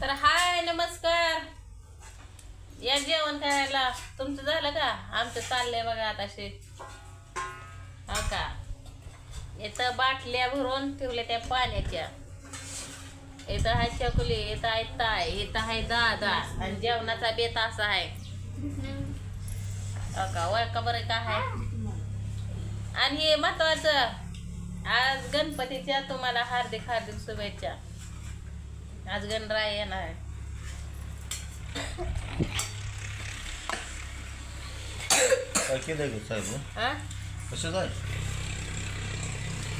तर हाय नमस्कार. या जेवण करायला. तुमचं झालं का? आमचं चाललंय बघा आता असे. हा का? इथं बाटल्या भरून ठेवल्या त्या पाण्याच्या. इथं आहे चकुली इथं आहे ताय इथं आहे दादा. आणि जेवणाचा बेत असा आहे. हो का? वय बरं का आहे आणि हे महत्वाचं आज गणपतीच्या तुम्हाला हार्दिक हार्दिक शुभेच्छा. आज गणराय येणार. आहे काय केलंय ग साहेब हा? कसं जाय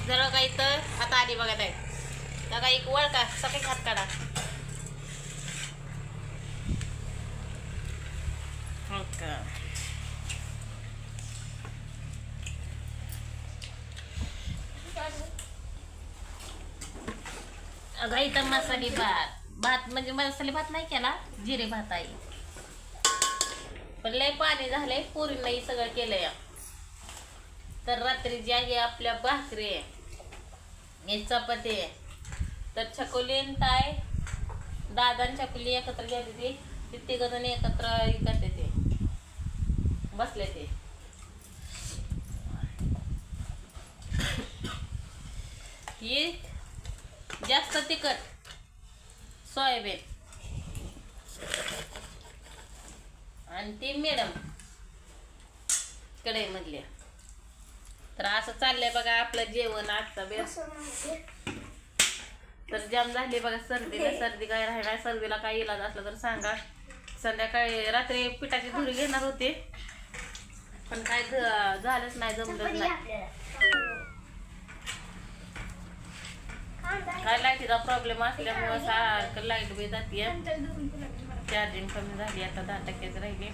जरा काही तर आता काही एक वळ का? सगळे हात काढा. हो का? बघा इथं मसाली भात. भात म्हणजे मसाली भात नाही केला जिरे भात आहे. पण लय पाणी झालंय पुरीलाही सगळं केलंय. तर रात्री जी आहे आपल्या भाकरी आहे हे चपाती आहे तर छकोली ताय दादा आणि छकोली एकत्र घेते ती ते तिघजण एकत्र हे करते ते. बसले ते. ही जास्त तिखट. सोयाबीन. आणि ती मॅडम कढईमधल्या तर असं चाललंय बघा आपलं जेवण आजचा बेस तर जाम झाली बघा सर्दीला सर्दी काय राहणार सर्दीला काय इलाज असला तर सांगा. संध्याकाळी रात्री पिठाची धुरी घेणार होते. पण काय झालंच नाही जमलंच नाही. काय लाईटीचा प्रॉब्लेम असल्यामुळं सारखं लाइट बी जाते चार्जिंग कमी झाली आता दहा टक्केच राहिली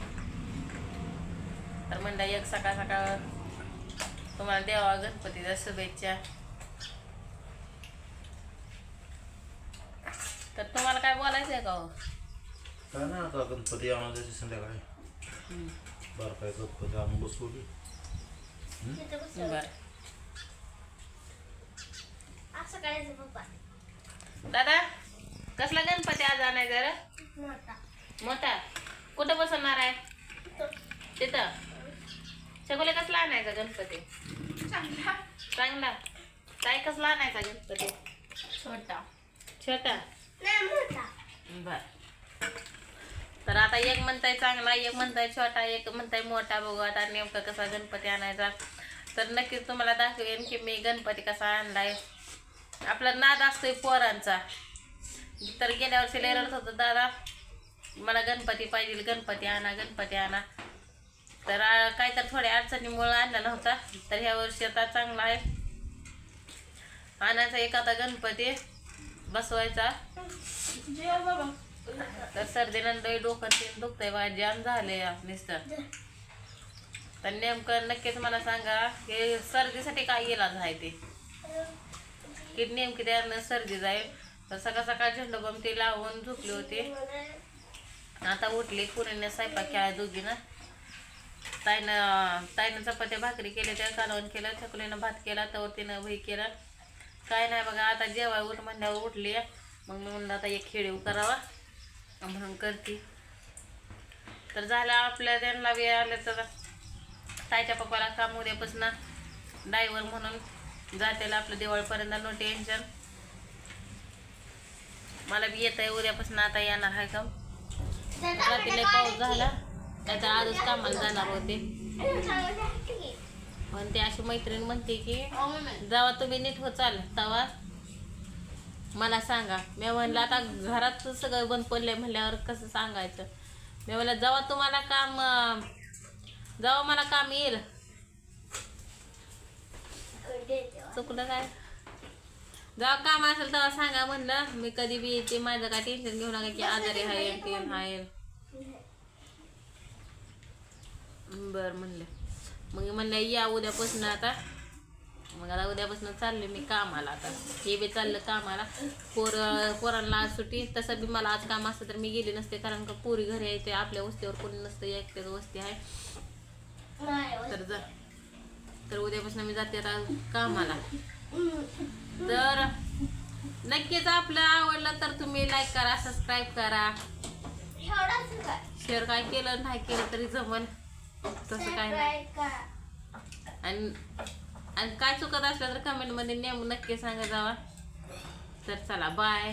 तर म्हणलं एक सकाळ सकाळ तुम्हाला देवा गणपतीच्या शुभेच्छा तर तुम्हाला काय बोलायचं आहे का हो काय ना आता गणपती आणून द्यायचे संध्याकाळी बरं काय गणपती आणून बसवली बर असं करायचं पप्पा दादा कसला गणपती आज आणाय जरा मोठा. कुठं बसवणार आहे? तिथं? शकुले कसला आणायचा गणपती? चांगला. काय कसला आणायचा गणपती? छोटा. छोटा? बर. तर आता एक म्हणताय चांगला एक म्हणताय छोटा एक म्हणताय मोठा. बघू आता नेमका कसा गणपती आणायचा. तर नक्कीच तुम्हाला दाखवेन की मी गणपती कसा आणलाय. आपला नाद असतोय पोरांचा. तर गेल्या वर्षी लय रडत होतं दादा मला गणपती पाहिजे गणपती आणा गणपती आणा. तर काय तर थोड्या अडचणीमुळे आणला नव्हता तर ह्या वर्षी आता चांगला आहे. आणायचा एक आता गणपती बसवायचा. तर सर्दी तर सर्दीनंतर डोकं तीन दुखतंय बा जाम झाले मिस्टर. तर नेमकं नक्कीच मला सांगा हे सर्दीसाठी काय इलाज आहे ते? की नेमकी त्यांना सर्दी जाईल. तर सकाळ सकाळ झेंडूबाम ते लावून झोपले होती. आता उठली पुरीने स्वयंपाक केला दोघीनं. ताईनं ताईनं चपात्या भाकरी केल्या त्या कालवण केलं थकलीनं भात केला तर तिनं वही केला. काय नाही बघा आता जेवाय उठ म्हणल्यावर उठली. मग मी म्हणलं आता एक खेळीव करावा. म्हणून करते. तर झालं आपल्या त्यांना वेळ आलं तर ताईच्या पप्पाला काम उद्यापासून डायव्हर म्हणून जातेला आपलं दिवाळीपर्यंत नो टेन्शन मला बी येत आहे उद्यापासून आता येणार आहे का? रात्री पाऊस झाला त्याचा आजच कामाला जाणार होते. पण ते अशी मैत्रीण म्हणते की जेव्हा तुम्ही नीट हो चाल तेव्हा मला सांगा. मी म्हणलं आता घरात सगळं बंद पडलंय म्हणल्यावर कसं सांगायचं? मी म्हणलं जेव्हा तुम्हाला काम जेव्हा मला काम येईल. चुकलं काय? जेव्हा काम असेल तेव्हा सांगा म्हणलं. मी कधी बी येते माझं काय टेन्शन घेऊ नका की आजारी आहे ते आहे. बर म्हणलं. मग म्हणलं या उद्यापासून आता. मग आता उद्यापासून चालले मी कामाला आता. हे बी चाललं कामाला. पोर पोरांना आज सुट्टी. तसं बी मला आज काम असतं तर मी गेली नसते कारण का पोरी घरी यायचे आपल्या वस्तीवर कोणी नसतं एकट्याच वस्ती आहे. तर जा तर उद्यापासून मी जाते आता कामाला. तर नक्कीच आपलं आवडलं तर तुम्ही लाईक करा सबस्क्राईब करा. शेअर काय केलं नाही केलं तरी जमन. तसं काय नाही. आणि आणि काय चुकत असलं तर कमेंटमध्ये नेम नक्की सांगा जावा. तर चला बाय